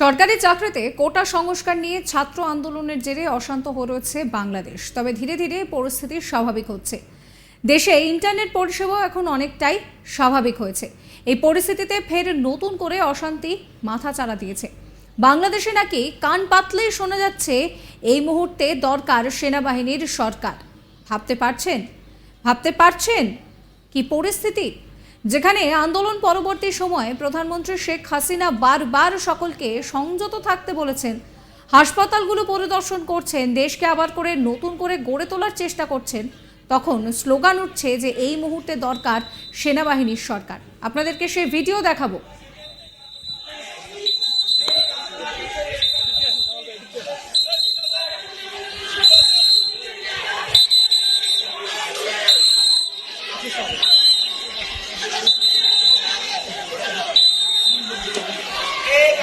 সরকারি চাকরিতে কোটা সংস্কার নিয়ে ছাত্র আন্দোলনের জেরে অশান্ত হয়ে রয়েছে বাংলাদেশ। তবে ধীরে ধীরে পরিস্থিতি স্বাভাবিক হচ্ছে। দেশে ইন্টারনেট পরিষেবা এখন অনেকটাই স্বাভাবিক হয়েছে। এই পরিস্থিতিতে ফের নতুন করে অশান্তি মাথা চাড়া দিয়েছে। বাংলাদেশে নাকি কান পাতলেই শোনা যাচ্ছে, এই মুহূর্তে দরকার সেনাবাহিনীর সরকার। ভাবতে পারছেন? ভাবতে পারছেন? কি পরিস্থিতি? যেখানে আন্দোলন পরবর্তী সময়ে প্রধানমন্ত্রী শেখ হাসিনা বারবার সকলকে সংযত থাকতে বলেছেন। হাসপাতালগুলো পরিদর্শন করছেন, দেশকে আবার করে নতুন করে গড়ে তোলার চেষ্টা করছেন। তখন স্লোগান উঠছে যে, এই মুহূর্তে দরকার সেনাবাহিনীর সরকার। আপনাদেরকে সেই ভিডিও দেখাবো।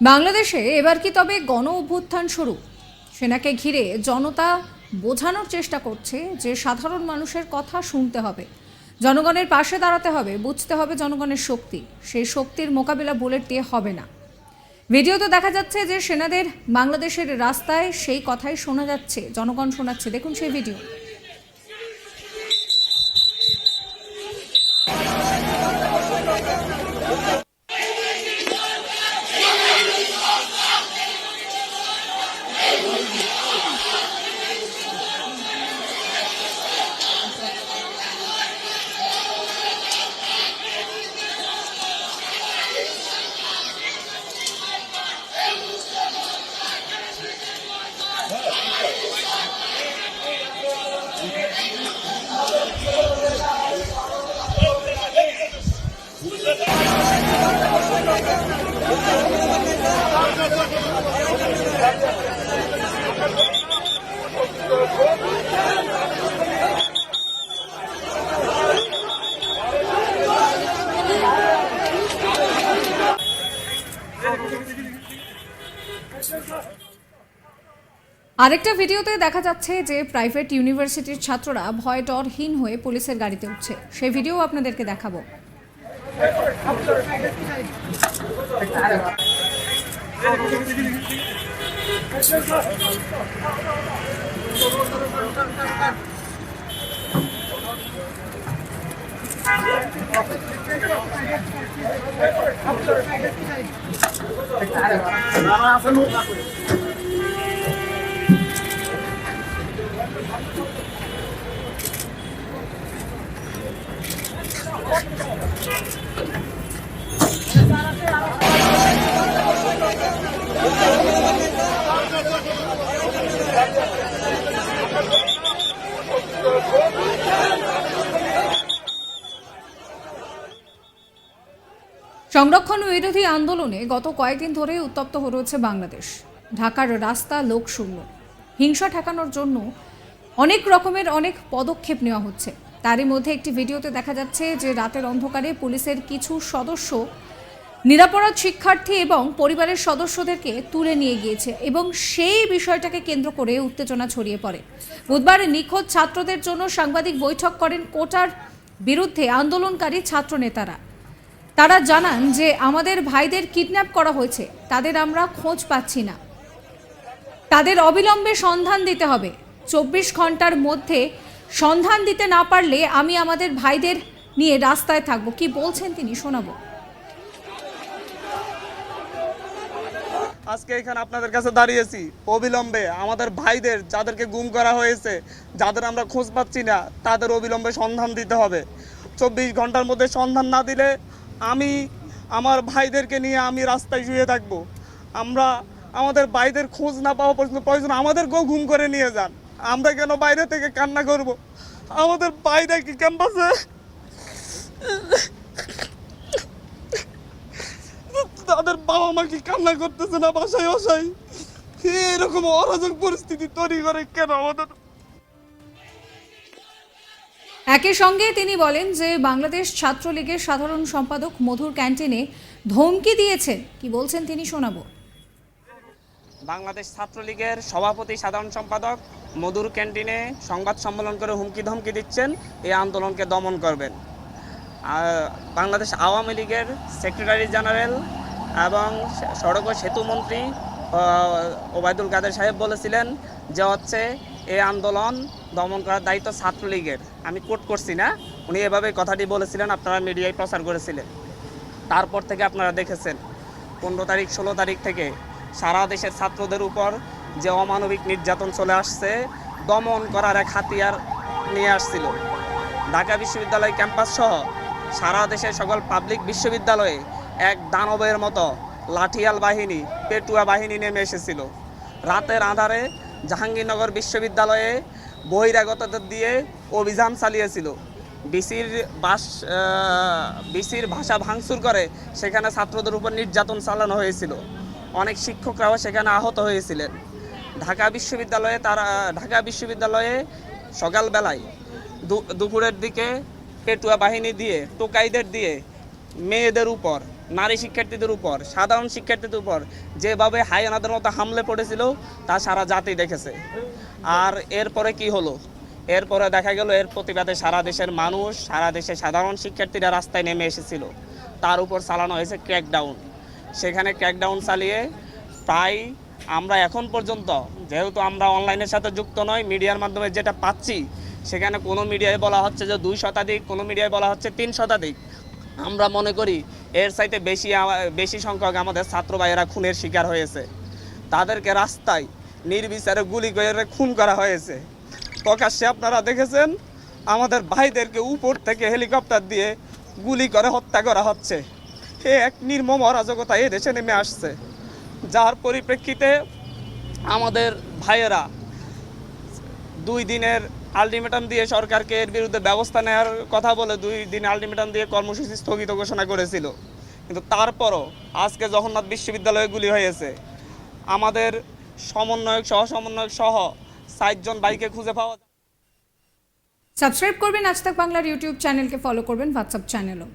বাংলাদেশে এবার কি তবে গণ অভ্যুত্থান শুরু? সেনাকে ঘিরে জনতা বোঝানোর চেষ্টা করছে যে সাধারণ মানুষের কথা শুনতে হবে। জনগণের পাশে দাঁড়াতে হবে, বুঝতে হবে জনগণের শক্তি। সেই শক্তির মোকাবিলা বুলেট দিয়ে হবে না। ভিডিওতে দেখা যাচ্ছে যে সেনাদের বাংলাদেশের রাস্তায় সেই কথাই শোনা যাচ্ছে, জনগণ শোনাচ্ছে। দেখুন সেই ভিডিও। আরেকটা ভিডিওতে দেখা যাচ্ছে যে প্রাইভেট ইউনিভার্সিটির ছাত্ররা ভয় ডরহীন হয়ে পুলিশের গাড়িতে উঠছে। সেই ভিডিও আপনাদেরকে দেখাবো। সংরক্ষণ বিরোধী আন্দোলনে গত কয়েকদিন ধরে উত্তপ্ত রয়েছে বাংলাদেশ। ঢাকার রাস্তা লোকশূন্য। হিংসা ঠেকানোর জন্য অনেক রকমের অনেক পদক্ষেপ নেওয়া হচ্ছে। তারই মধ্যে একটি ভিডিওতে দেখা যাচ্ছে যে রাতের অন্ধকারে পুলিশের কিছু সদস্য, নিরাপরাধ শিক্ষার্থী এবং পরিবারের সদস্যদেরকে তুলে নিয়ে গিয়েছে এবং সেই বিষয়টাকে কেন্দ্র করে উত্তেজনা ছড়িয়ে পড়ে। বুধবার নিখোঁজ ছাত্রদের জন্য সাংবাদিক বৈঠক করেন কোটার বিরুদ্ধে আন্দোলনকারী ছাত্র নেতারা তারা জানান যে, আমাদের ভাইদের কিডন্যাপ করা হয়েছে, তাদের আমরা খোঁজ পাচ্ছি না। তাদের অবিলম্বে সন্ধান দিতে হবে। চব্বিশ ঘণ্টার মধ্যে সন্ধান দিতে না পারলে আমি আমাদের ভাইদের নিয়ে রাস্তায় থাকব। কি বলছেন তিনি? শোনাবো। আজকে এখানে আপনাদের কাছে দাঁড়িয়েছি। অবিলম্বে আমাদের ভাইদের যাদেরকে গুম করা হয়েছে, যাদের আমরা খোঁজ পাচ্ছি না, তাদের অবিলম্বে সন্ধান দিতে হবে। চব্বিশ ঘণ্টার মধ্যে সন্ধান না দিলে আমি আমার ভাইদেরকে নিয়ে আমি রাস্তায় শুয়ে থাকব। আমরা আমাদের ভাইদের খোঁজ না পাওয়া পর্যন্ত প্রয়োজন। আমাদেরকেও ঘুম করে নিয়ে যান। আমরা কেন বাইরে থেকে কান্না করব? আমাদের বাইরে কি ক্যাম্পাসে তাদের বাবা মা কি কান্না করতেছে না বাসায় বাসায়? এরকম অরাজক পরিস্থিতি তৈরি করে কেন আমাদের? একই সঙ্গে তিনি বলেন যে বাংলাদেশ ছাত্রলীগের সাধারণ সম্পাদক মধুর ক্যান্টিনে ধমকি দিয়েছেন। কি বলছেন তিনি শোনাবো। বাংলাদেশ ছাত্রলীগের সভাপতি, সাধারণ সম্পাদক মধুর ক্যান্টিনে সংবাদ সম্মেলন করে হুমকি ধমকি দিচ্ছেন। এই আন্দোলনকে দমন করবেন। বাংলাদেশ আওয়ামী লীগের সেক্রেটারি জেনারেল এবং সড়ক ও সেতু মন্ত্রী ওবায়দুল কাদের সাহেব বলেছিলেন যে হচ্ছে এই আন্দোলন দমন করার দায়িত্ব ছাত্রলীগের। আমি কোট করছি না, উনি এভাবে কথাটি বলেছিলেন, আপনারা মিডিয়ায় প্রচার করেছিলেন। তারপর থেকে আপনারা দেখেছেন, পনেরো তারিখ, ষোলো তারিখ থেকে সারা দেশের ছাত্রদের উপর যে অমানবিক নির্যাতন চলে আসছে, দমন করার এক হাতিয়ার নিয়ে আসছিল। ঢাকা বিশ্ববিদ্যালয় ক্যাম্পাস সহ সারা দেশের সকল পাবলিক বিশ্ববিদ্যালয়ে এক দানবের মতো লাঠিয়াল বাহিনী, পেটুয়া বাহিনী নেমে এসেছিল। রাতের আধারে জাহাঙ্গীরনগর বিশ্ববিদ্যালয়ে বহিরাগতদের দিয়ে অভিযান চালিয়েছিল। বিসির বাস বিসির ভাষা ভাঙচুর করে সেখানে ছাত্রদের উপর নির্যাতন চালানো হয়েছিল। অনেক শিক্ষকরাও সেখানে আহত হয়েছিলেন। ঢাকা বিশ্ববিদ্যালয়ে তারা, ঢাকা বিশ্ববিদ্যালয়ে সকালবেলায় দুপুরের দিকে পেটুয়া বাহিনী দিয়ে, টোকাইদের দিয়ে মেয়েদের উপর, নারী শিক্ষার্থীদের উপর, সাধারণ শিক্ষার্থীদের উপর যেভাবে হায়ানাদের মতো হামলে পড়েছিল, তা সারা জাতি দেখেছে। আর এরপরে কি হলো? এরপরে দেখা গেল, এর প্রতিবাদে সারা দেশের মানুষ, সারা দেশের সাধারণ শিক্ষার্থীরা রাস্তায় নেমে এসেছিল। তার উপর চালানো হয়েছে ক্র্যাকডাউন সেখানে ক্র্যাকডাউন চালিয়ে প্রায় আমরা এখন পর্যন্ত, যেহেতু আমরা অনলাইনের সাথে যুক্ত নয় মিডিয়ার মাধ্যমে যেটা পাচ্ছি, সেখানে কোনো মিডিয়ায় বলা হচ্ছে যে দুই শতাধিক, কোনো মিডিয়ায় বলা হচ্ছে তিন শতাধিক। আমরা মনে করি এর চাইতে বেশি বেশি সংখ্যক আমাদের ছাত্র ভাইয়েরা খুনের শিকার হয়েছে। তাদেরকে রাস্তায় নির্বিচারে গুলি করে খুন করা হয়েছে। প্রকাশ্যে আপনারা দেখেছেন, আমাদের ভাইদেরকে উপর থেকে হেলিকপ্টার দিয়ে গুলি করে হত্যা করা হচ্ছে। এ এক নির্মম অরাজকতা এ দেশে নেমে আসছে। যার পরিপ্রেক্ষিতে আমাদের ভাইয়েরা দুই দিনের আলটিমেটাম দিয়ে সরকারকে এর বিরুদ্ধে ব্যবস্থা নেওয়ার কথা বলে দুই দিন আলটিমেটাম দিয়ে কর্মসূচি স্থগিত ঘোষণা করেছিল। কিন্তু তারপরও আজকে জগন্নাথ বিশ্ববিদ্যালয়ে গুলি হয়েছে। আমাদের সমন্বয়ক সহ সমন্বয়ক সহ ষাটজন বাইকে খুঁজে পাওয়া সাবস্ক্রাইব করবেন আজ বাংলার ইউটিউব চ্যানেলকে, ফলো করবেন হোয়াটসঅ্যাপ চ্যানেলও।